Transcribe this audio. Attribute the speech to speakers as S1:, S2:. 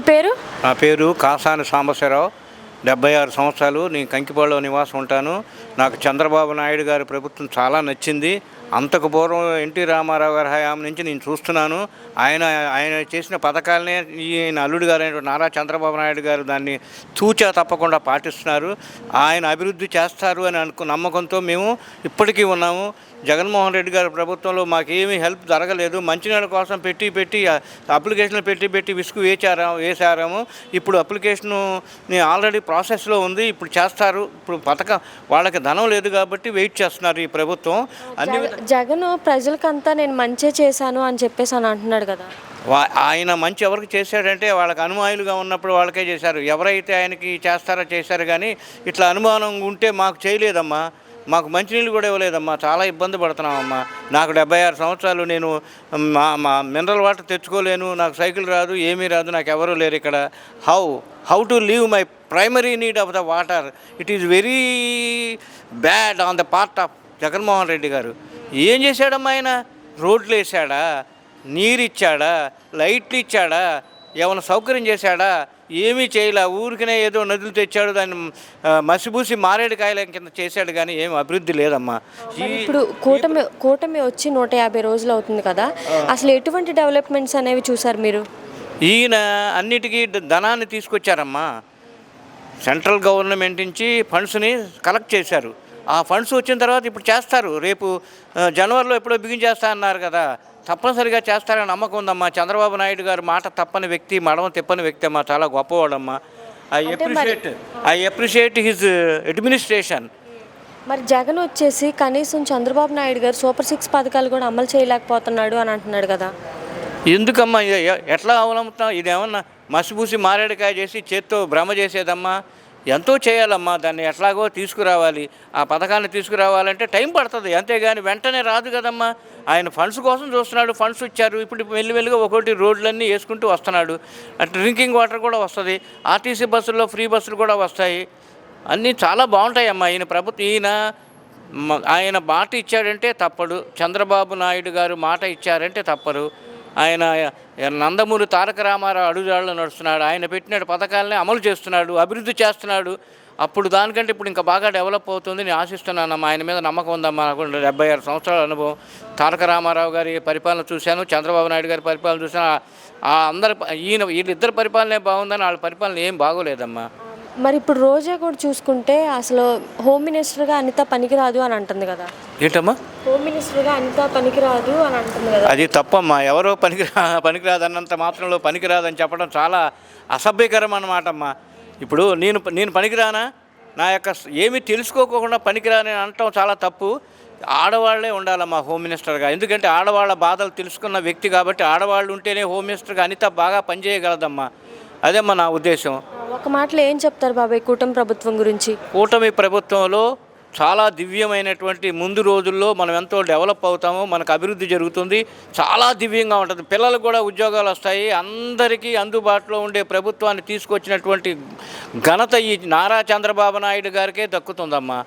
S1: పేరు? నా పేరు కాసాని సాంబశివరావు. డెబ్బై ఆరు సంవత్సరాలు నేను కంకిపాడులో నివాసం ఉంటాను. నాకు చంద్రబాబు నాయుడు గారి ప్రభుత్వం చాలా నచ్చింది. అంతకు పూర్వం ఎన్టీ రామారావు గారి హయాం నుంచి నేను చూస్తున్నాను. ఆయన ఆయన చేసిన పథకాలనే ఈయన అల్లుడు గారు అయినటువంటి నారా చంద్రబాబు నాయుడు గారు దాన్ని తూచా తప్పకుండా పాటిస్తున్నారు. ఆయన అభివృద్ధి చేస్తారు అని అనుకు నమ్మకంతో మేము ఇప్పటికీ ఉన్నాము. జగన్మోహన్ రెడ్డి గారి ప్రభుత్వంలో మాకేమీ హెల్ప్ జరగలేదు. మంచినీళ్ళ కోసం పెట్టి పెట్టి అప్లికేషన్లు పెట్టి పెట్టి విసుగు వేచారా వేసారాము ఇప్పుడు అప్లికేషన్ ఆల్రెడీ ప్రాసెస్లో ఉంది. ఇప్పుడు చేస్తారు. ఇప్పుడు పథకం వాళ్ళకి ధనం లేదు కాబట్టి వెయిట్ చేస్తున్నారు ఈ ప్రభుత్వం. అన్ని
S2: జగ- జగన్ ప్రజలకంతా నేను మంచి చేశాను అని చెప్పేసి అని అంటున్నాడు కదా.
S1: వా- ఆయన మంచి ఎవరికి చేశాడంటే వాళ్ళకి అనుమాయులుగా ఉన్నప్పుడు వాళ్ళకే చేశారు. ఎవరైతే ఆయనకి చేస్తారో చేశారు కానీ ఇట్లా అనుమానం ఉంటే మాకు చేయలేదమ్మా. మాకు మంచినీళ్ళు కూడా ఇవ్వలేదమ్మా. చాలా ఇబ్బంది పడుతున్నామమ్మా. నాకు డెబ్బై ఆరు సంవత్సరాలు నేను మా మా మినరల్ వాటర్ తెచ్చుకోలేను నాకు సైకిల్ రాదు ఏమీ రాదు నాకు ఎవరూ లేరు ఇక్కడ. How how to leave my primary need of the water it is very bad on the part of Jaganmohan Reddy garu. ఏం చేశాడమ్మా ఆయన? రోడ్లు వేసాడా నీరు ఇచ్చాడా లైట్లు ఇచ్చాడా ఏమైనా సౌకర్యం చేశాడా? ఏమీ చేయలే. ఊరికనే ఏదో నదులు తెచ్చాడు దాన్ని మసిబూసి మారేడుకాయల కింద చేశాడు కానీ ఏం అభివృద్ధి లేదమ్మా.
S2: ఇప్పుడు కూటమి కూటమి వచ్చి నూట యాభై రోజులు అవుతుంది కదా. అసలు ఎటువంటి డెవలప్మెంట్స్ అనేవి చూసారు మీరు?
S1: ఈయన అన్నిటికీ ధనాన్ని తీసుకొచ్చారమ్మా. సెంట్రల్ గవర్నమెంట్ నుంచి ఫండ్స్ని కలెక్ట్ చేశారు. ఆ ఫండ్స్ వచ్చిన తర్వాత ఇప్పుడు చేస్తారు. రేపు జనవరిలో ఎప్పుడో బిగించేస్తా అన్నారు కదా. తప్పనిసరిగా చేస్తారని నమ్మకం ఉందమ్మా. చంద్రబాబు నాయుడు గారు మాట తప్పని వ్యక్తి మడమ తిప్పని వ్యక్తి అమ్మా. చాలా గొప్పవాడమ్మా. I appreciate I appreciate his administration.
S2: మరి జగన్ వచ్చేసి కనీసం చంద్రబాబు నాయుడు గారు సూపర్ సిక్స్ పథకాలు కూడా అమలు చేయలేకపోతున్నాడు అని అంటున్నాడు కదా.
S1: ఎందుకమ్మా? ఎట్లా అవలంబుతాం ఇదేమన్నా మసిపూసి మారేడుకాయ చేసి చేత్తో భ్రమ చేసేదమ్మా? ఎంతో చేయాలమ్మా దాన్ని ఎట్లాగో తీసుకురావాలి. ఆ పథకాన్ని తీసుకురావాలంటే టైం పడుతుంది. అంతేగాని వెంటనే రాదు కదమ్మా. ఆయన ఫండ్స్ కోసం చూస్తున్నాడు ఫండ్స్ ఇచ్చారు. ఇప్పుడు మెల్లిమెల్లిగా ఒకటి రోడ్లన్నీ వేసుకుంటూ వస్తున్నాడు. అటు డ్రింకింగ్ వాటర్ కూడా వస్తుంది. ఆర్టీసీ బస్సుల్లో ఫ్రీ బస్సులు కూడా వస్తాయి. అన్నీ చాలా బాగుంటాయి అమ్మా ఈయన ప్రభుత్వం ఈయన ఆయన మాట ఇచ్చాడంటే తప్పడు. చంద్రబాబు నాయుడు గారు మాట ఇచ్చారంటే తప్పరు. ఆయన నందమూరి తారక రామారావు అడుగుజాడలో నడుస్తున్నాడు. ఆయన పెట్టిన పథకాలని అమలు చేస్తున్నాడు అభివృద్ధి చేస్తున్నాడు. అప్పుడు దానికంటే ఇప్పుడు ఇంకా బాగా డెవలప్ అవుతుంది నేను ఆశిస్తున్నానమ్మా ఆయన మీద నమ్మకం ఉందమ్మా నాకు డెబ్బై ఆరు సంవత్సరాల అనుభవం. తారక రామారావు గారి పరిపాలన చూశాను చంద్రబాబు నాయుడు గారి పరిపాలన చూశాను. అందరి ఈయన వీళ్ళిద్దరి పరిపాలనే బాగుందని వాళ్ళ పరిపాలన ఏం బాగోలేదమ్మా.
S2: మరి ఇప్పుడు రోజా కూడా చూసుకుంటే అసలు హోమ్ మినిస్టర్గా అనిత పనికిరాదు అని అంటుంది కదా.
S1: ఏంటమ్మా?
S2: హోమ్ మినిస్టర్గా అనిత పనికిరాదు అని అంటుంది కదా.
S1: అది తప్పమ్మా. ఎవరో పనికిరా పనికిరాదన్నంత మాత్రంలో పనికిరాదని చెప్పడం చాలా అసభ్యకరం అన్నమాట అమ్మా ఇప్పుడు నేను నేను పనికిరానా? నా యొక్క ఏమీ తెలుసుకోకుండా పనికిరాని అనటం చాలా తప్పు. ఆడవాళ్ళే ఉండాలమ్మా హోమ్ మినిస్టర్గా ఎందుకంటే ఆడవాళ్ళ బాధలు తెలుసుకున్న వ్యక్తి కాబట్టి ఆడవాళ్ళు ఉంటేనే హోమ్ మినిస్టర్గా అనిత బాగా పనిచేయగలదమ్మా. అదేమ్మా నా ఉద్దేశం.
S2: ఒక మాటలో ఏం చెప్తారు బాబాయ్ కూటమి ప్రభుత్వం గురించి?
S1: కూటమి ప్రభుత్వంలో చాలా దివ్యమైనటువంటి ముందు రోజుల్లో మనం ఎంతో డెవలప్ అవుతాము మనకు అభివృద్ధి జరుగుతుంది. చాలా దివ్యంగా ఉంటుంది. పిల్లలు కూడా ఉద్యోగాలు వస్తాయి. అందరికీ అందుబాటులో ఉండే ప్రభుత్వాన్ని తీసుకొచ్చినటువంటి ఘనత ఈ నారా చంద్రబాబు నాయుడు గారికే దక్కుతుందమ్మా.